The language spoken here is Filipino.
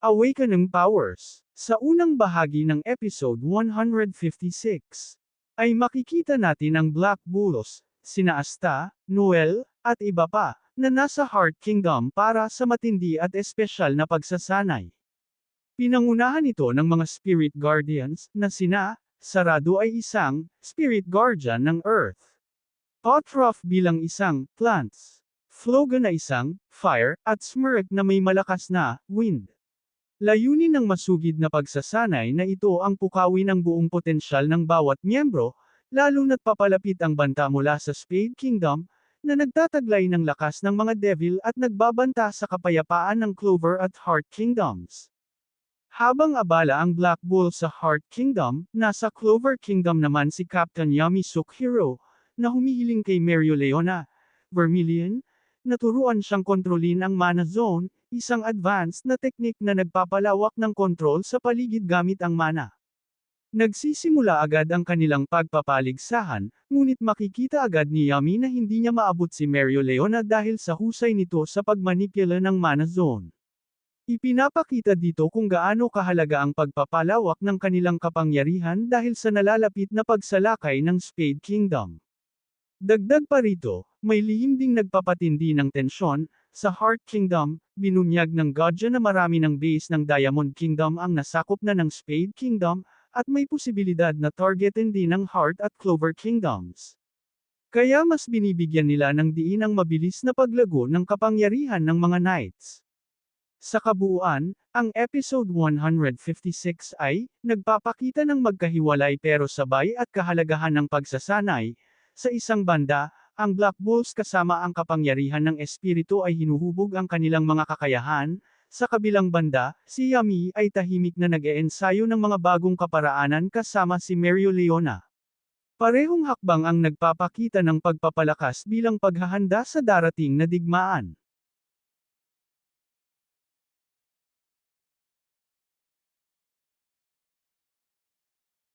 Awakening Powers Sa unang bahagi ng episode 156, ay makikita natin ang Black Bulls, sina Asta, Noel, at iba pa, na nasa Heart Kingdom para sa matindi at espesyal na pagsasanay. Pinangunahan ito ng mga Spirit Guardians, na sina, Sarado ay isang, Spirit Guardian ng Earth. Potroff bilang isang, Plants. Floga na isang, Fire, at Smirk na may malakas na, Wind. Layunin ng masugid na pagsasanay na ito ang pukawin ang buong potensyal ng bawat miyembro, lalo na't papalapit ang banta mula sa Spade Kingdom, na nagtataglay ng lakas ng mga devil at nagbabanta sa kapayapaan ng Clover at Heart Kingdoms. Habang abala ang Black Bull sa Heart Kingdom, nasa Clover Kingdom naman si Captain Yami Sukhiro, na humihiling kay Mario Leona, Vermilion, naturuan siyang kontrolin ang Mana Zone, isang advanced na teknik na nagpapalawak ng kontrol sa paligid gamit ang mana. Nagsisimula agad ang kanilang pagpapaligsahan, ngunit makikita agad ni Yami na hindi niya maabot si Mario Leona dahil sa husay nito sa pagmanipula ng Mana Zone. Ipinapakita dito kung gaano kahalaga ang pagpapalawak ng kanilang kapangyarihan dahil sa nalalapit na pagsalakay ng Spade Kingdom. Dagdag pa rito, may lihim ding nagpapatindi ng tensyon, sa Heart Kingdom, binunyag ng Godja na marami ng base ng Diamond Kingdom ang nasakop na ng Spade Kingdom, at may posibilidad na targetin din ng Heart at Clover Kingdoms. Kaya mas binibigyan nila ng diin ang mabilis na paglago ng kapangyarihan ng mga Knights. Sa kabuuan, ang episode 156 ay, nagpapakita ng magkahiwalay pero sabay at kahalagahan ng pagsasanay. Sa isang banda, ang Black Bulls kasama ang kapangyarihan ng espiritu ay hinuhubog ang kanilang mga kakayahan. Sa kabilang banda, si Yami ay tahimik na nag-eensayo ng mga bagong kaparaanan kasama si Mario Leona. Parehong hakbang ang nagpapakita ng pagpapalakas bilang paghahanda sa darating na digmaan.